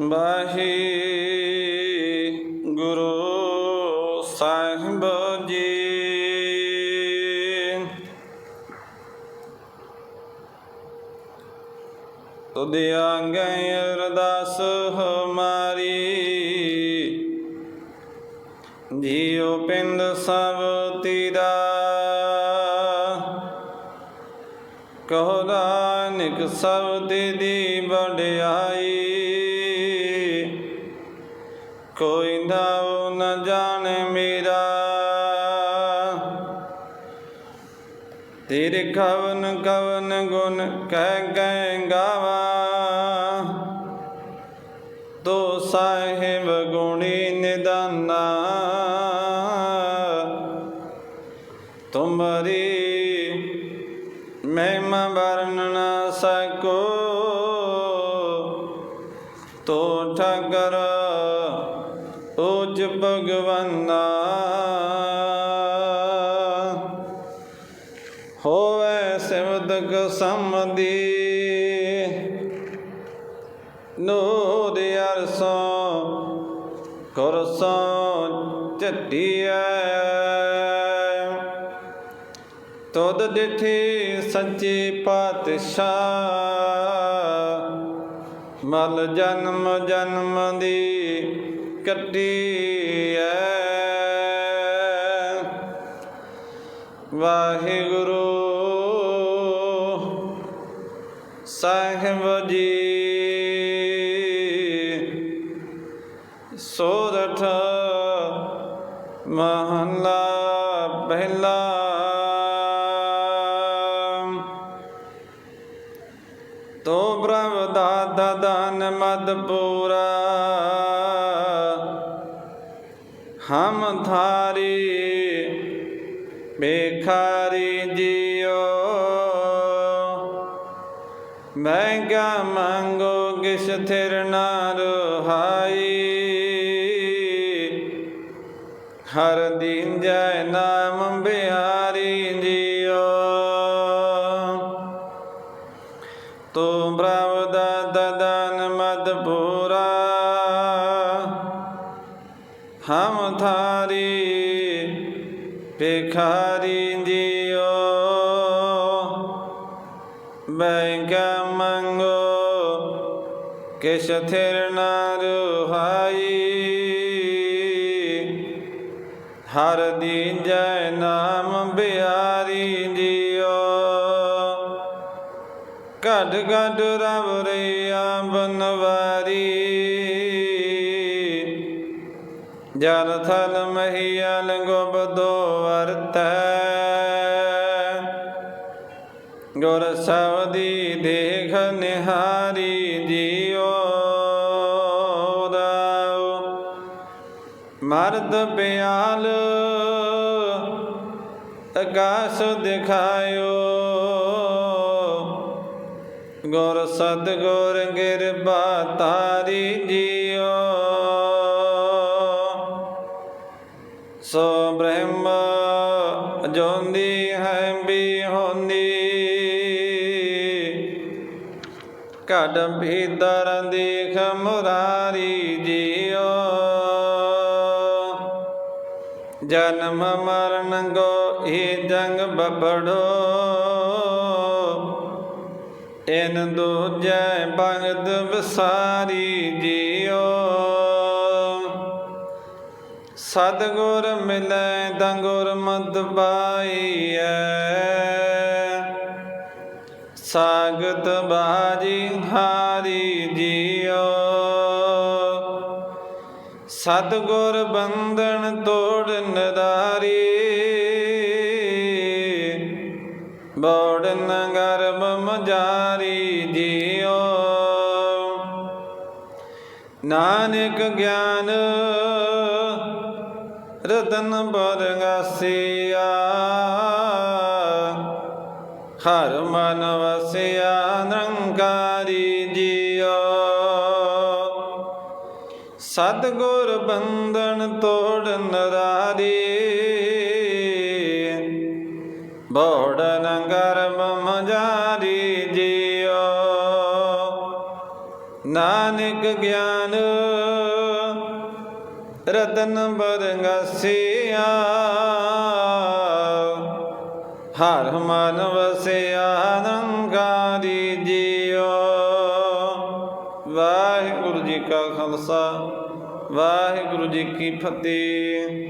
ਵਾਹੀ ਗੁਰੂ ਸਾਹਿਬ ਜੀ। ਤੁਧ ਆਗੇ ਅਰਦਾਸ ਹਮਾਰੀ। ਜੀਉ ਪਿੰਡ ਸਭ ਤੀਰਾ। ਕਹੋ ਨਾਨਕ ਸਭ ਦੀ ਵਡਿਆਈ। ਤੇਰੇ ਕਵਨ ਕਵਨ ਗੁਣ ਕਹਿ ਗਏ ਗਾਵਾ। ਤੋ ਸਾਹਿਬ ਗੁਣੀ ਨਿਦਾਨਾ। ਤੁਮਰੀ ਮਹਿਮਾ ਵਰਨ ਨਾ ਸਕੋ। ਤੋ ਠਗਰ ਉਜ ਭਗਵਾਨਾ। ਹੋਵੇ ਸਿਵਦਕ ਸੰਮਦੀ ਨੂਰ ਅਰਸੋਂ ਕੁਰਸੋਂ ਚੱਟੀਐ ਤੁਧ ਦਿਠੀ ਸੱਚੀ ਪਾਤਸ਼ਾਹ, ਮਲ ਜਨਮ ਜਨਮ ਦੀ ਕੱਟੀ ਵਾਹਿਗੁਰੂ ਸਾਹਿਬ ਜੀ। ਸੋਰਠ ਮਹਲਾ ਪਹਿਲਾ। ਤੋ ਬ੍ਰਹਮ ਦਾਦਾ ਦਾਨ ਮਦ ਪੂਰਾ। ਹਮ ਧਾਰੀ ਬੇਖਾਰੀ ਮੈਂ ਮਹਿੰਗਾ ਮੰਗੋ ਕਿਸ ਥਿਰ ਨਾ ਰਹਾਈ। ਹਰ ਦੀਨ ਜੈ ਨਾਮ ਬਿਹਾਰੀ ਜਿਉ ਤੂੰ ਬ੍ਰਹਮ ਦਾ ਦਦਨ ਮਦ ਪੂਰਾ ਬੈਗਾ ਮੰਗੋ ਕਿਸ ਥਿਰ ਨਾ ਰਹਾਈ। ਹਰ ਦੀ ਜੈ ਨਾਮ ਬਿਹਾਰੀ ਜੀਓ। ਘਟ ਘਟ ਰਵ ਰਿਆ ਬਨਵਾਰੀ। ਜਲ ਥਲ ਮਹੀਲ ਗੋਬਦੋ ਵਰਤੈ ਗੁਰ ਸਵਦੀ ਦੇਖ ਨਿਹਾਰੀ ਜਿਉ ਰਾਉ ਮਰਦ ਪਿਆਲ ਆਕਾਸ਼ ਦਿਖਾਇਓ। ਗੁਰ ਸਤਗੁਰ ਗਿਰਬਾ ਤਾਰੀ ਜੀ। ਕਡ ਭੀਤਰ ਦੇਖ ਮੁਰਾਰੀ ਜੀਓ। ਜਨਮ ਮਰਨ ਗੋ ਇਹ ਜੰਗ ਬਬੜੋ। ਇਨ ਦੂਜੈ ਭਗਤ ਵਿਸਾਰੀ ਜੀਓ। ਸਤਗੁਰ ਮਿਲੈ ਤਾਂ ਗੁਰ ਮਤ ਪਾਈਐ। ਸਾਗਤ ਬਾਜੀ ਹਾਰੀ ਜਿਉ ਸਤਗੁਰ ਬੰਧਨ ਤੋੜ ਨਦਾਰੀ। ਬੋੜਨ ਗਰਭ ਮਜਾਰੀ ਜਿਉ ਨਾਨਕ ਗਿਆਨ ਰਤਨ ਬਰਗਸਿਆ ਹਰ ਮਨ ਵਸਿਆ ਨਿਰੰਕਾਰੀ ਜਿਉ ਸਤਗੁਰ ਬੰਧਨ ਤੋੜ ਨਰਾਰੀ। ਬੋੜਨ ਗਰਮ ਮਜਾਰੀ ਜਿਉ ਨਾਨਕ ਗਿਆਨ ਰਤਨ ਬਰੰਗਸਿਆ। ਹਰ ਮਨ ਵਸਿਆ ਨਿਰੰਕਾਰੀ ਜੀਓ। ਵਾਹਿਗੁਰੂ ਜੀ ਕਾ ਖਾਲਸਾ ਵਾਹਿਗੁਰੂ ਜੀ ਕੀ ਫਤਿਹ।